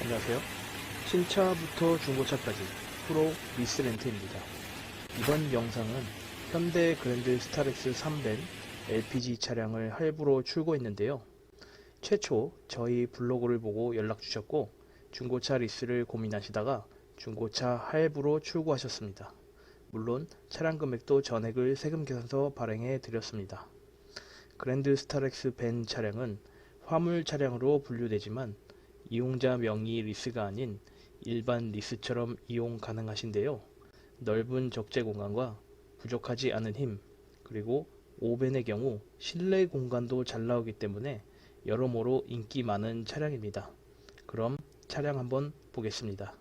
안녕하세요. 신차부터 중고차까지 프로 리스렌트입니다. 이번 영상은 현대 그랜드 스타렉스 3벤 LPG 차량을 할부로 출고했는데요. 최초 저희 블로그를 보고 연락 주셨고 중고차 리스를 고민하시다가 중고차 할부로 출고하셨습니다. 물론 차량 금액도 전액을 세금 계산서 발행해 드렸습니다. 그랜드 스타렉스 벤 차량은 화물 차량으로 분류되지만 이용자 명의 리스가 아닌 일반 리스처럼 이용 가능하신데요. 넓은 적재 공간과 부족하지 않은 힘, 그리고 오벤의 경우 실내 공간도 잘 나오기 때문에 여러모로 인기 많은 차량입니다. 그럼 차량 한번 보겠습니다.